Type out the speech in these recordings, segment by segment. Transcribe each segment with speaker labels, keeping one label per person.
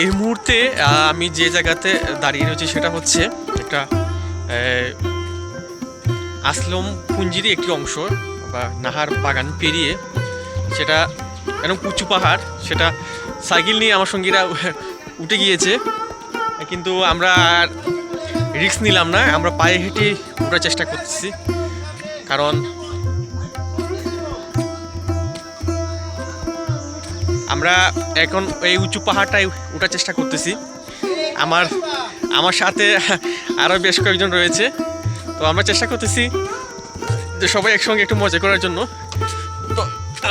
Speaker 1: এই মুহূর্তে আমি যে জায়গাতে দাঁড়িয়ে রয়েছি সেটা হচ্ছে একটা আসলম পুঞ্জিরই একটি অংশ বা নাহার বাগান পেরিয়ে সেটা এরকম উঁচু পাহাড়, সেটা সাইকেল নিয়ে আমার সঙ্গীরা উঠে গিয়েছে। কিন্তু আমরা আর রিস্ক নিলাম না, আমরা পায়ে হেঁটে ওঠার চেষ্টা করতেছি। কারণ আমরা এখন এই উঁচু পাহাড়টায় ওঠার চেষ্টা করতেছি। আমার আমার সাথে আরও বেশ কয়েকজন রয়েছে। তো আমরা চেষ্টা করতেছি যে সবাই একসঙ্গে একটু মজা করার জন্য। তো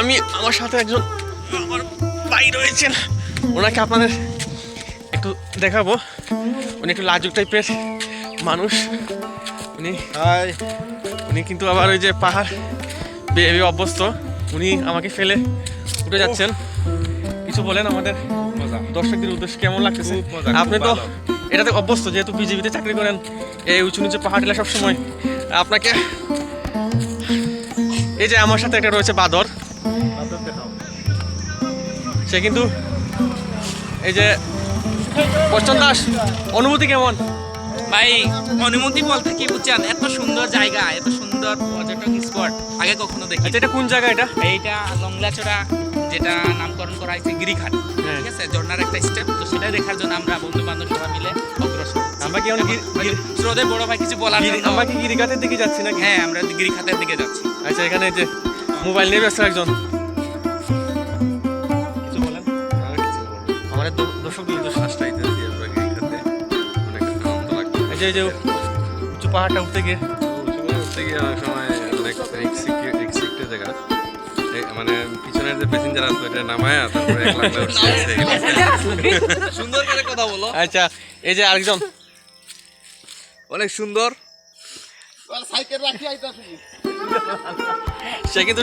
Speaker 1: আমি আমার সাথে একজন আমার ভাই রয়েছেন। ওনাকে আপনাদের একটু দেখাবো। উনি একটু লাজুক টাইপের মানুষ। উনি
Speaker 2: হাই।
Speaker 1: উনি কিন্তু আবার ওই যে পাহাড় বেয়ে অভ্যস্ত। উনি আমাকে ফেলে উঠে যাচ্ছেন। কিছু বলেন আমাদের?
Speaker 2: মজা।
Speaker 1: দর্শকদের উদ্দেশ্যে কেমন লাগতেছে আপনি তো এটাতে অভ্যস্ত যেহেতু বিজেপিতে চাকরি করেন এই উঁচু নিচু পাহাড় এলা সবসময়। আপনাকে এই যে আমার সাথে একটা রয়েছে বাদর। সে কিন্তু এই যে বচ্চন দাস। অনুভূতি কেমন?
Speaker 3: ভাই অনুমতি বলতে কি বুঝছেন? এত সুন্দর জায়গা এত সুন্দর পর্যটক স্পট। আগে কখনো দেখি
Speaker 1: আচ্ছা এটা কোন জায়গা এটা?
Speaker 3: এইটা লংলাচড়া যেটা নামকরণ করা হয়েছে গিরিঘাট
Speaker 1: হ্যাঁ।
Speaker 3: ঠিক আছে? ঝর্ণার একটা স্টেপ তো সেটা দেখার জন্য আমরা বন্ধু বান্ধব সবাই মিলে অগ্রসর
Speaker 1: আমরা কি গিরি- গিরি-
Speaker 3: স্রোতে বড় ভাই কিছু বলার
Speaker 1: আমরা কি গিরিঘাটের দিকে যাচ্ছি নাকি?
Speaker 3: হ্যাঁ আমরা গিরিখাতের দিকে যাচ্ছি।
Speaker 1: আচ্ছা এখানে যে মোবাইল নিয়ে ব্যস্ত একজন। কিছু বলেন? আমাদের দ- দর্শকদের উদ্দেশ্যে
Speaker 2: আমরা গিরিখাতে অনেক আনন্দ লাগছে।
Speaker 1: এই যে যে উঁচু পাহাড়টা উঠতে গিয়ে
Speaker 2: সময় জায়গা। মানে পিছনের যে প্যাসেঞ্জার আসতো এটা নামায় তারপরে এক লাখ।
Speaker 3: সুন্দর করে কথা বলো।
Speaker 1: আচ্ছা এই যে আরেকজন।
Speaker 2: অনেক সুন্দর।
Speaker 1: সে কিন্তু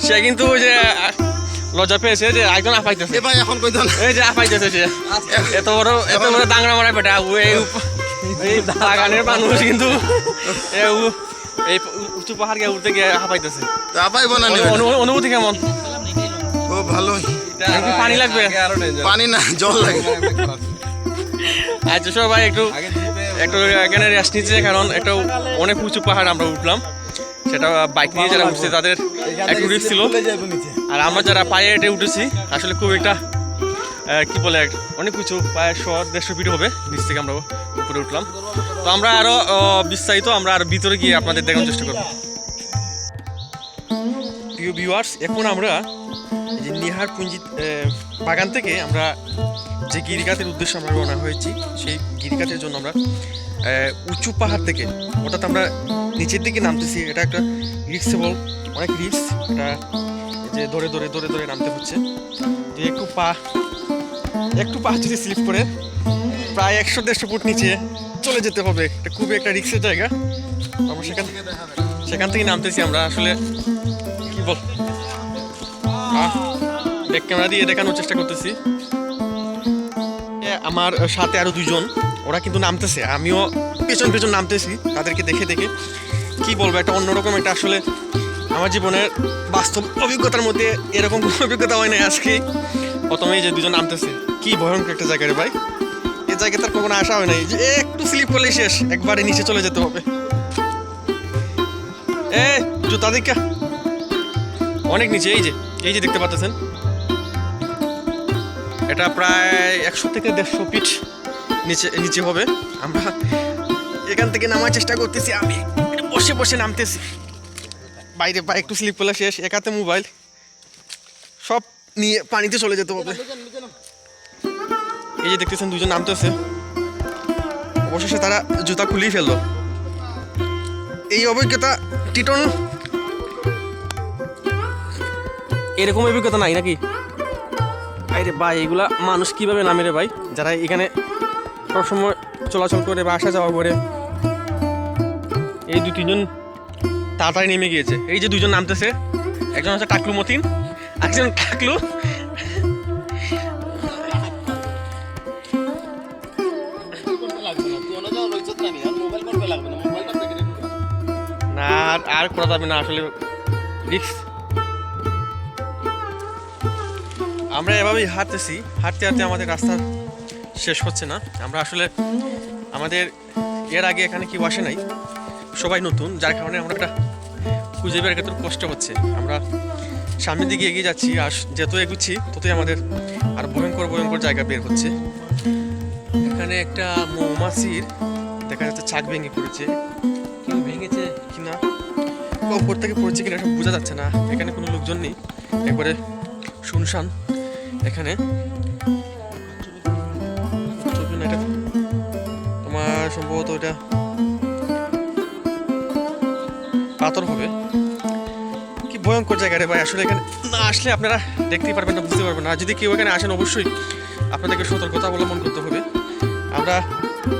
Speaker 1: সে- কিন্তু ওই যে লজ্জা পেয়েছে যে একজন আপাইতেছে
Speaker 4: এখন কই দেন
Speaker 1: এই যে আপাইতেছে সে। এত বড় এত বড় দাংরা মারা বেটা বাগানের মানুষ কিন্তু এ উ- এই উঁচু পাহাড় গিয়ে উঠতে গিয়ে হাঁপাইতেছে। অনু- অনু- অনুভূতি কেমন?
Speaker 4: ও ভালোই
Speaker 1: পানি লাগবে।
Speaker 4: পানি না জল লাগে।
Speaker 1: আচ্ছা সবাই একটু একটু এখানে রেস্ট নিচ্ছে কারণ একটা অনেক উঁচু পাহাড় আমরা উঠলাম। সেটা বাইক নিয়ে যারা উঠছে তাদের একটু রিস্ক ছিল। আর আমরা যারা পায়ে হেঁটে উঠেছি আসলে খুব একটা কি বলে, অনেক কিছু, প্রায় শো, দেড়শো ফিট হবে, নিচ থেকে আমরা উপরে উঠলাম। তো আমরা আরও বিস্তারিত আমরা আরও ভিতরে গিয়ে আপনাদের দেখানোর চেষ্টা করব। প্রিয় ভিউয়ার্স এখন আমরা যে নিহার পুঞ্জি বাগান থেকে আমরা যে গিরিকাতের উদ্দেশ্যে আমরা রওনা হয়েছি, সেই গিরিকাতের জন্য আমরা উঁচু পাহাড় থেকে, অর্থাৎ আমরা নিচের দিকে নামতেছি, এটা একটা রিক্সেবল অনেক রিক্স এটা যে ধরে ধরে ধরে ধরে নামতে হচ্ছে। তো একটু পা একটু পা যদি স্লিপ করে, প্রায় একশো দেড়শো ফুট নিচে চলে যেতে হবে। এটা খুবই একটা রিক্সের জায়গা। আমরা সেখান থেকে সেখান থেকে নামতেছি আমরা, আসলে কি বল? ব্যাক ক্যামেরা দিয়ে দেখানোর চেষ্টা করতেছি। আমার সাথে আরও দুজন ওরা কিন্তু নামতেছে। আমিও পেছন পেছন নামতেছি, তাদেরকে দেখে দেখে। কি বলব, একটা অন্যরকম একটা আসলে আমার জীবনের বাস্তব অভিজ্ঞতার মধ্যে এরকম কোনো অভিজ্ঞতা হয় না আজকে। প্রথমে এই যে দুজন নামতেছে, কি ভয়ঙ্কর একটা জায়গা রে ভাই। এই জায়গায় তার কখনো আসা হয় নাই, যে একটু স্লিপ করলে শেষ, একবারে নিচে চলে যেতে হবে। এ, জুতা দেখা। অনেক নিচে, এই যে এই যে দেখতে পাচ্ছেন। এটা প্রায় একশো থেকে দেড়শো ফিট নিচে নিচে হবে। আমরা এখান থেকে নামার চেষ্টা করতেছি, আমি বসে বসে নামতেছি। বাইরে বা একটু স্লিপ করলে শেষ একাতে মোবাইল নিয়ে পানিতে চলে যেতে হবে। এই যে দেখতেছেন দুজন নামতেছে। অবশেষে তারা জুতা খুলেই ফেলল। এই অভিজ্ঞতা টিটন? এরকম অভিজ্ঞতা নাই নাকি? আরে ভাই এগুলা মানুষ কীভাবে নামে রে ভাই? যারা এখানে সবসময় চলাচল করে বা আসা যাওয়া করে। এই দু তিনজন তাড়াতাড়ি নেমে গিয়েছে। এই যে দুজন নামতেছে একজন হচ্ছে টাকলু মতিন একজন টাকলু না, আর করা যাবে না, আসলে আমরা এভাবেই হাঁটতেছি। হাঁটতে হাঁটতে আমাদের রাস্তা শেষ হচ্ছে না। আমরা আসলে আমাদের এর আগে এখানে কেউ আসে নাই। সবাই নতুন, যার কারণে আমরা একটা খুঁজে বের কষ্ট হচ্ছে। আমরা সামনের দিকে এগিয়ে যাচ্ছি আর যত এগুচ্ছি, ততই আমাদের আর ভয়ঙ্কর ভয়ঙ্কর জায়গা বের হচ্ছে। এখানে একটা মৌমাছির দেখা যাচ্ছে চাক ভেঙে পড়েছে। কেউ ভেঙেছে কিনা বা উপর থেকে পড়েছে কিনা সব বোঝা যাচ্ছে না। এখানে কোনো লোকজন নেই। একবারে শুনশান। এখানে এটা। তোমার সম্ভবত এটা পাথর হবে। কি ভয়ঙ্কর জায়গা রে ভাই। আসলে এখানে না আসলে আপনারা দেখতেই পারবেন না, বুঝতে পারবেন না। যদি কেউ এখানে আসেন, অবশ্যই আপনাদেরকে সতর্কতা অবলম্বন করতে হবে। আমরা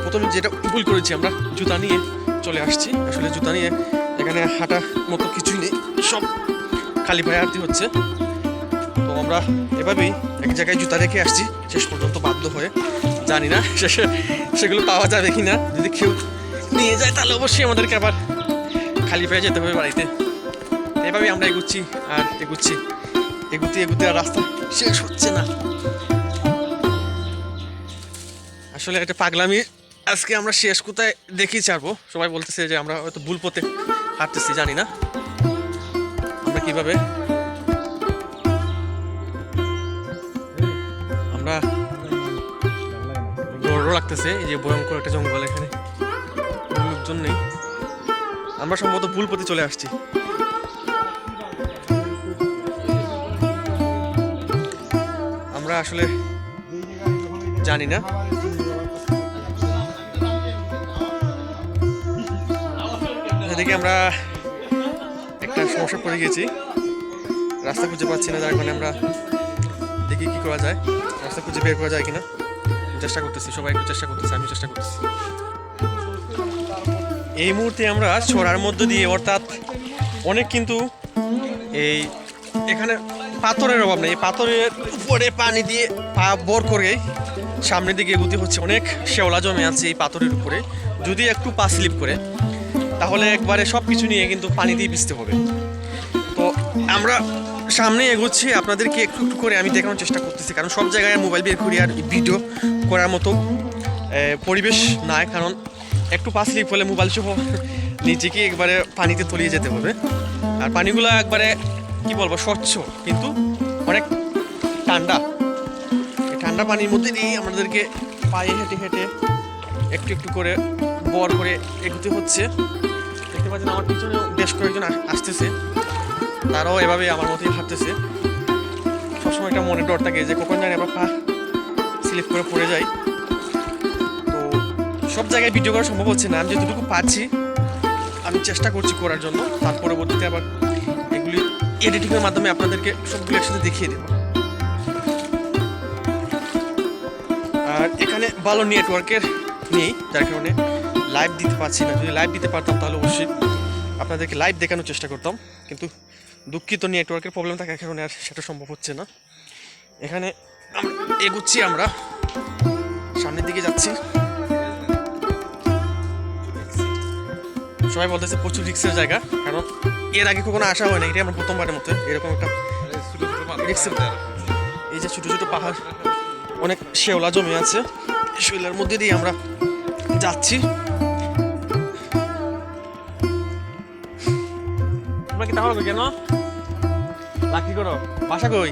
Speaker 1: প্রথমে যেটা ভুল করেছি, আমরা জুতা নিয়ে চলে আসছি। আসলে জুতা নিয়ে এখানে হাঁটার মতো কিছুই নেই, সব খালি পায়ে হাঁটতে হচ্ছে। তো আমরা এভাবেই এক জায়গায় জুতা রেখে আসছি। শেষ পর্যন্ত বাধ্য হয়ে। জানি না শেষে সেগুলো পাওয়া যাবে কি না যদি কেউ নিয়ে যায়, তাহলে অবশ্যই আমাদেরকে আবার খালি পায়ে যেতে হবে বাড়িতে। এভাবেই আমরা এগুচ্ছি, আর এগুচ্ছি। এগুতে এগুতে আর রাস্তা শেষ হচ্ছে না। আসলে এটা পাগলামি। আজকে আমরা শেষ কোথায় দেখি ছাড়বো? সবাই বলতেছে যে আমরা হয়তো ভুল পথে হাঁটতেছি, জানি না। আমরা কীভাবে? আমরা ডরও লাগতেছে, এই যে ভয়ঙ্কর একটা জঙ্গল এখানে। লোকজন নেই। আমরা সম্ভবত ভুল পথে চলে আসছি। আমরা আসলে জানি না। এদিকে আমরা একটা সমস্যা পড়ে গেছি। রাস্তা খুঁজে পাচ্ছি না, যার কারণে আমরা দেখি কি করা যায়। রাস্তা খুঁজে বের করা যায় কিনা? চেষ্টা করতেছি, সবাই একটু চেষ্টা করতেছি আমি চেষ্টা করতেছি। এই মুহূর্তে আমরা ছড়ার মধ্য দিয়ে, অর্থাৎ অনেক কিন্তু এই এখানে পাথরের অভাব নেই। পাথরের উপরে পানি দিয়ে পা বর করে সামনের দিকে এগুতে হচ্ছে। অনেক শেওলা জমে আছে এই পাথরের উপরে। যদি একটু পা স্লিপ করে, তাহলে একবারে সব কিছু নিয়ে কিন্তু পানি দিয়ে ভিজতে হবে। তো আমরা সামনে এগোচ্ছি। আপনাদেরকে একটু একটু করে আমি দেখানোর চেষ্টা করতেছি। কারণ সব জায়গায় মোবাইল বের করি আর ভিডিও করার মতো পরিবেশ নাই। কারণ একটু পা স্লিপ হলে মোবাইল সহ নিজেকে একবারে পানিতে তলিয়ে যেতে হবে। আর পানিগুলো একবারে কি বলব, স্বচ্ছ, কিন্তু অনেক ঠান্ডা। ঠান্ডা পানির মধ্যে দিয়েই আমাদেরকে পায়ে হেঁটে হেঁটে একটু একটু করে বর করে এগোতে হচ্ছে। দেখতে পাচ্ছেন আমার পিছনে বেশ কয়েকজন আসতেছে। তারাও এভাবে আমার মতোই হাঁটতেছে সবসময় একটা মনে ডর থাকে যে কখন জানি আবার পা স্লিপ করে পড়ে যাই। তো সব জায়গায় ভিডিও করা সম্ভব হচ্ছে না। আমি যতটুকু পাচ্ছি আমি চেষ্টা করছি করার জন্য। তার পরবর্তীতে আবার এগুলি এডিটিংয়ের মাধ্যমে আপনাদেরকে সবগুলো একসাথে দেখিয়ে দেবো। আর এখানে ভালো নেটওয়ার্কের নেই, যার কারণে লাইভ দিতে পারছি না। যদি লাইভ দিতে পারতাম, তাহলে অবশ্যই আপনাদেরকে লাইভ দেখানোর চেষ্টা করতাম। কিন্তু দুঃখিত নেটওয়ার্কের প্রবলেম থাকার কারণে আর সেটা সম্ভব হচ্ছে না। এখানে এগুচ্ছি আমরা। সামনের দিকে যাচ্ছি। সবাই বলতেছে প্রচুর রিক্সের জায়গা, কারণ এর আগে কখনো আসা হয় না এটাই আমার প্রথমবারের মতো, এরকম একটা এই যে ছোট ছোট পাহাড়, অনেক শেওলা জমে আছে শৈলার মধ্যে দিয়ে আমরা যাচ্ছি। তোমরা কি তাহলে কেন? লাকি করো, বাসা কই?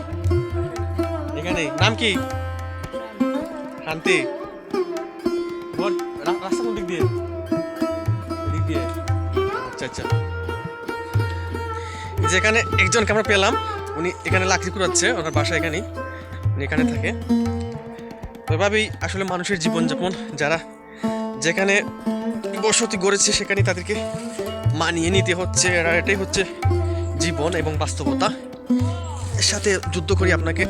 Speaker 1: এখানে, নাম কি? শান্তি। রাস্তা কোন দিক দিয়ে? আচ্ছা যেখানে একজনকে আমরা পেলাম, উনি এখানে লাকড়ি কুড়াচ্ছে, ওনার বাসা এখানেই, উনি এখানে থাকে। এভাবেই আসলে মানুষের জীবনযাপন, যারা যেখানে বসতি গড়েছে সেখানে তাদেরকে মানিয়ে নিতে হচ্ছে আর এটাই হচ্ছে জীবন এবং বাস্তবতা। এর সাথে যুদ্ধ করে আপনাকে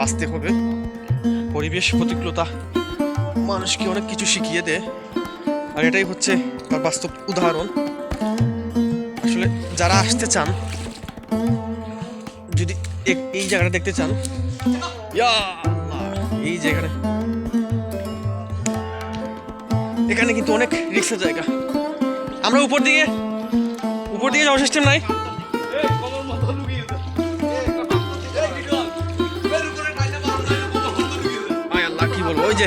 Speaker 1: বাঁচতে হবে। পরিবেশ প্রতিকূলতা মানুষকে অনেক কিছু শিখিয়ে দেয়, আর এটাই হচ্ছে তার বাস্তব উদাহরণ। আসলে যারা আসতে চান, যদি এই জায়গাটা দেখতে চান এই জায়গাটা। এখানে কিন্তু অনেক রিক্সার জায়গা। আমরা উপর দিকে উপর দিকে যাওয়ার সিস্টেম নাই। কি বলব? ওই যে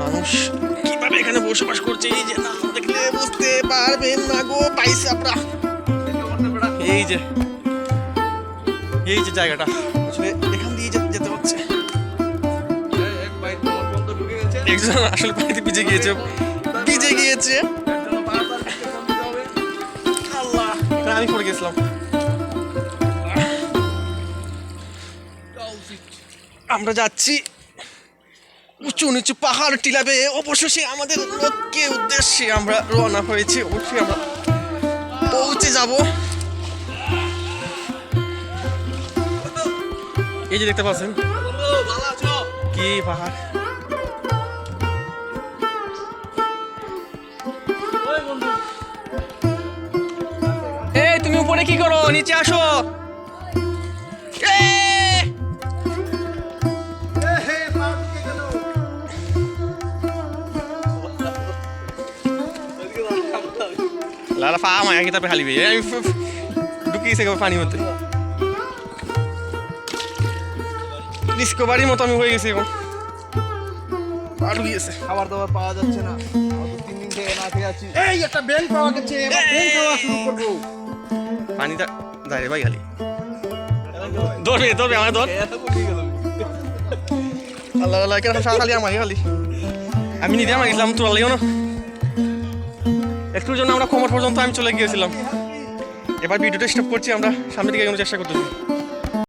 Speaker 1: মানুষ এখানে বসবাস করছে, এই যে, না দেখলে বুঝতে পারবেন না গো, পাইছে আমরা। এই যে এই যে জায়গাটা, আসলে এখান দিয়ে যেতে হচ্ছে। একজন আসলে পানিতে ভিজে গিয়েছে ভিজে গিয়েছে। আল্লাহ আমি পড়ে গেছিলাম। আমরা যাচ্ছি। উঁচু নিচু পাহাড় টিলাবে। অবশেষে আমাদের লক্ষ্যে উদ্দেশ্যে আমরা রওনা হয়েছি। অবশ্যই আমরা পৌঁছে যাব। এই যে দেখতে পাচ্ছেন, কি পাহাড়। এই, তুমি উপরে কি করো? নিচে আসো। পা মায়া কি তারপরে হালিবে আমি ফ- ফ- পানির মধ্যে ডিসকভারির মতো। আমি হয়ে গেছি এখন পা ঢুকিয়েছে
Speaker 5: খাবার দাবার পাওয়া যাচ্ছে না। তিন দিন থেকে না খেয়ে আছি। এই একটা বেল পাওয়া গেছে। এবার বেল শুরু করব।
Speaker 1: পানিটা যায় রে ভাই খালি। ধরবে ধরবে আমার ধর আল্লাহ আল্লাহ কেন খালি আমারই খালি। আমি নিজে আমার গেছিলাম তোর লাগিও না। একটুর জন্য আমরা কোমর পর্যন্ত আমি চলে গিয়েছিলাম। এবার ভিডিওটা স্টপ করছি, আমরা সামনের দিকে চেষ্টা করতেছি।